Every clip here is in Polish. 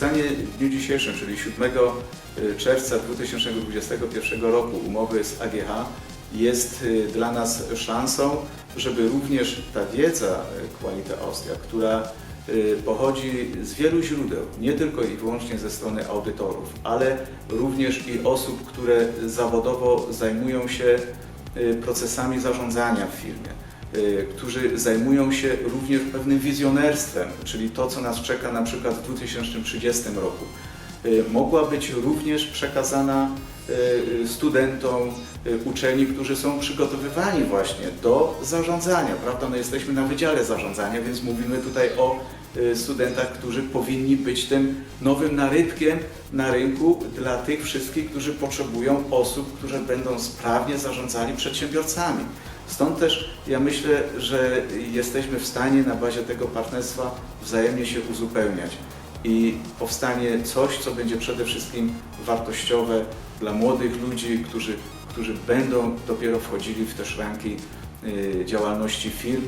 Podpisanie w dniu dzisiejszym, czyli 7 czerwca 2021 roku umowy z AGH jest y, dla nas szansą, żeby również ta wiedza y, Quality Austria, która y, pochodzi z wielu źródeł, nie tylko i wyłącznie ze strony audytorów, ale również i osób, które zawodowo zajmują się y, procesami zarządzania w firmie, y, którzy zajmują się również pewnym wizjonerstwem, czyli to, co nas czeka na przykład w 2030 roku, y, mogła być również przekazana y, studentom y, uczelni, którzy są przygotowywani właśnie do zarządzania, prawda? No jesteśmy na Wydziale Zarządzania, więc mówimy tutaj o y, studentach, którzy powinni być tym nowym narybkiem na rynku dla tych wszystkich, którzy potrzebują osób, które będą sprawnie zarządzali przedsiębiorcami. Stąd też ja myślę, że jesteśmy w stanie na bazie tego partnerstwa wzajemnie się uzupełniać i powstanie coś, co będzie przede wszystkim wartościowe dla młodych ludzi, którzy, którzy będą dopiero wchodzili w te szranki y, działalności firm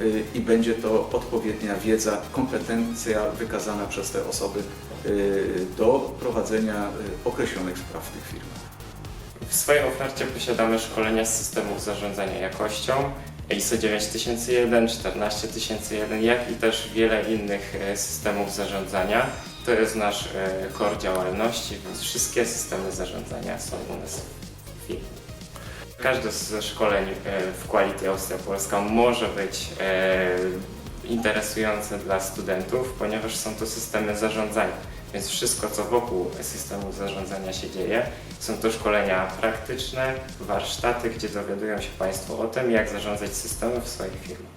y, i będzie to odpowiednia wiedza, kompetencja wykazana przez te osoby y, do prowadzenia określonych spraw w tych firmach. W swojej ofercie posiadamy szkolenia z systemów zarządzania jakością ISO 9001, 14001, jak i też wiele innych e, systemów zarządzania. To jest nasz e, core działalności, więc wszystkie systemy zarządzania są u nas w firmie. Każde ze szkoleń e, w Quality Austria Polska może być interesujące dla studentów, ponieważ są to systemy zarządzania. Więc wszystko, co wokół systemu zarządzania się dzieje, są to szkolenia praktyczne, warsztaty, gdzie dowiadują się Państwo o tym, jak zarządzać systemem w swoich firmach.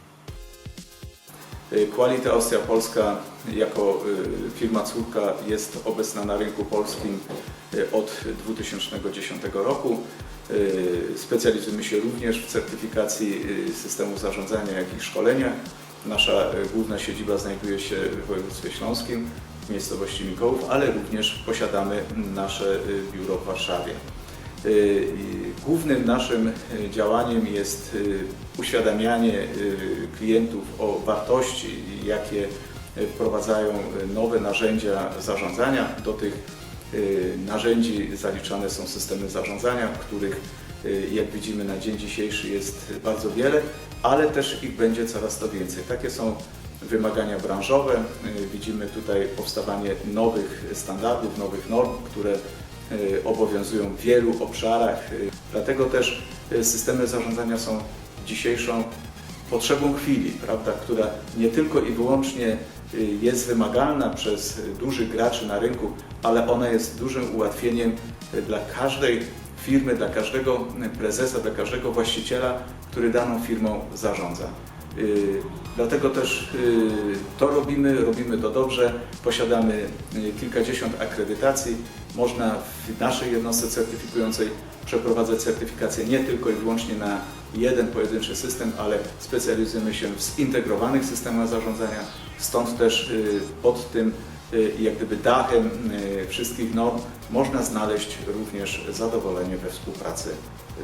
Y, Quality Austria Polska jako y, firma córka jest obecna na rynku polskim y, od 2010 roku. Specjalizujemy się również w certyfikacji systemu zarządzania, jak i szkoleniach. Nasza główna siedziba znajduje się w województwie śląskim, w miejscowości Mikołów, ale również posiadamy nasze y, biuro w Warszawie. Y, Głównym naszym y, działaniem jest uświadamianie klientów o wartości, jakie wprowadzają nowe narzędzia zarządzania. Do tych narzędzi zaliczane są systemy zarządzania, których jak widzimy na dzień dzisiejszy jest bardzo wiele, ale też ich będzie coraz to więcej. Takie są wymagania branżowe. Y, Widzimy tutaj powstawanie nowych standardów, nowych norm, które y, obowiązują w wielu obszarach. Y, Dlatego też systemy zarządzania są dzisiejszą potrzebą chwili, prawda, która nie tylko i wyłącznie jest wymagalna przez dużych graczy na rynku, ale ona jest dużym ułatwieniem dla każdej firmy, dla każdego prezesa, dla każdego właściciela, który daną firmą zarządza. Y, Dlatego też y, to robimy, robimy to dobrze, posiadamy y, kilkadziesiąt akredytacji. Można w naszej jednostce certyfikującej przeprowadzać certyfikację nie tylko i wyłącznie na jeden pojedynczy system, ale specjalizujemy się w zintegrowanych systemach zarządzania. Stąd też pod tym jak gdyby dachem wszystkich norm można znaleźć również zadowolenie we współpracy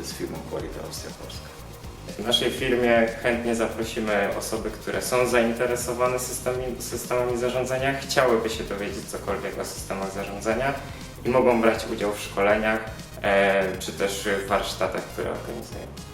z firmą Quality Austria Polska. W naszej firmie chętnie zaprosimy osoby, które są zainteresowane systemami, systemami zarządzania, chciałyby się dowiedzieć cokolwiek o systemach zarządzania i mogą brać udział w szkoleniach e, czy też warsztatach, które organizujemy.